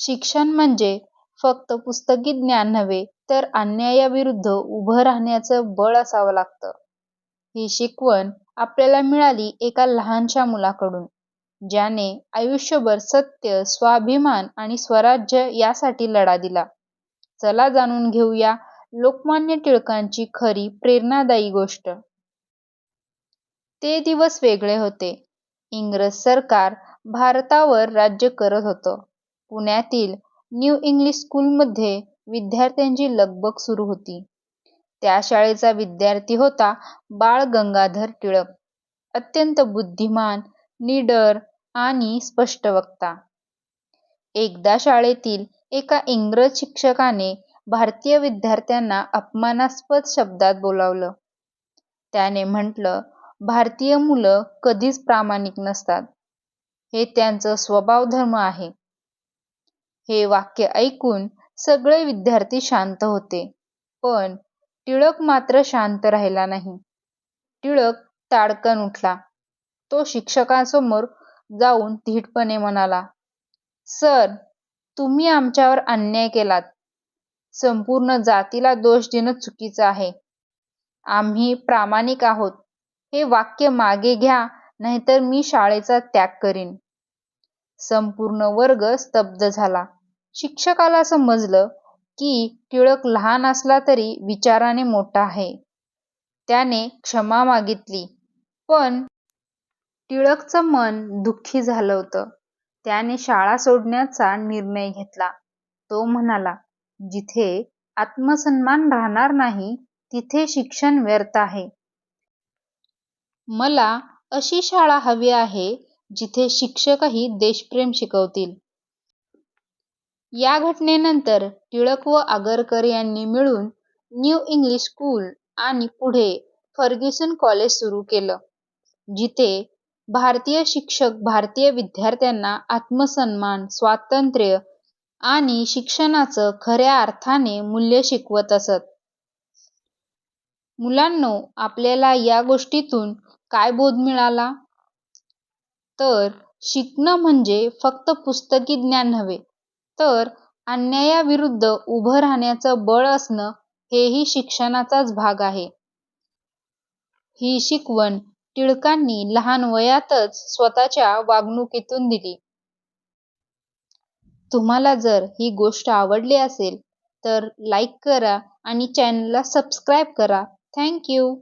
शिक्षण म्हणजे फक्त पुस्तकी ज्ञान नव्हे तर अन्यायाविरुद्ध उभं राहण्याचं बळ असावं लागतं. ही शिकवण आपल्याला मिळाली एका लहानशा मुलाकडून ज्याने आयुष्यभर सत्य स्वाभिमान आणि स्वराज्य यासाठी लढा दिला. चला जाणून घेऊया लोकमान्य टिळकांची खरी प्रेरणादायी गोष्ट. ते दिवस वेगळे होते. इंग्रज सरकार भारतावर राज्य करत होतं. पुण्यातील न्यू इंग्लिश स्कूलमध्ये विद्यार्थ्यांची लगबग सुरू होती. त्या शाळेचा विद्यार्थी होता बाळ गंगाधर टिळक. अत्यंत बुद्धिमान निडर आणि स्पष्टवक्ता एकदा शाळेतील एका इंग्रज शिक्षकाने भारतीय विद्यार्थ्यांना अपमानास्पद शब्दात बोलावलं. त्याने म्हटलं भारतीय मुलं कधीच प्रामाणिक नसतात. हे त्यांचं स्वभावधर्म आहे. हे वाक्य ऐकून सगळे विद्यार्थी शांत होते. पण टिळक मात्र शांत राहिला नाही. टिळक ताडकन उठला. तो शिक्षकांसमोर जाऊन धीटपणे म्हणाला सर तुम्ही आमच्यावर अन्याय केलात. संपूर्ण जातीला दोष देणं चुकीचं आहे. आम्ही प्रामाणिक आहोत. हे वाक्य मागे घ्या नाहीतर मी शाळेचा त्याग करीन. संपूर्ण वर्ग स्तब्ध झाला. शिक्षकाला समजलं की टिळक लहान असला तरी विचाराने मोठा आहे. त्याने क्षमा मागितली. पण टिळकचं मन दुःखी झालं होतं. त्याने शाळा सोडण्याचा निर्णय घेतला. तो म्हणाला जिथे आत्मसन्मान राहणार नाही तिथे शिक्षण व्यर्थ आहे. मला अशी शाळा हवी आहे जिथे शिक्षकही देशप्रेम शिकवतील. या घटनेनंतर टिळक व आगरकर यांनी मिळून न्यू इंग्लिश स्कूल आणि पुढे फर्ग्युसन कॉलेज सुरू केलं जिथे भारतीय शिक्षक भारतीय विद्यार्थ्यांना आत्मसन्मान स्वातंत्र्य आणि शिक्षणाचं खऱ्या अर्थाने मूल्य शिकवत असत. मुलांनो आपल्याला या गोष्टीतून काय बोध मिळाला? तर शिकणं म्हणजे फक्त पुस्तकी ज्ञान नव्हे तर अन्यायाविरुद्ध उभं राहण्याचं बळ असणं हेही शिक्षणाचाच भाग आहे. ही शिकवण टिळकांनी लहान वयातच स्वतःच्या वागणुकीतून दिली. तुम्हाला जर ही गोष्ट आवडली असेल तर लाईक करा आणि चॅनलला सबस्क्राईब करा. थँक्यू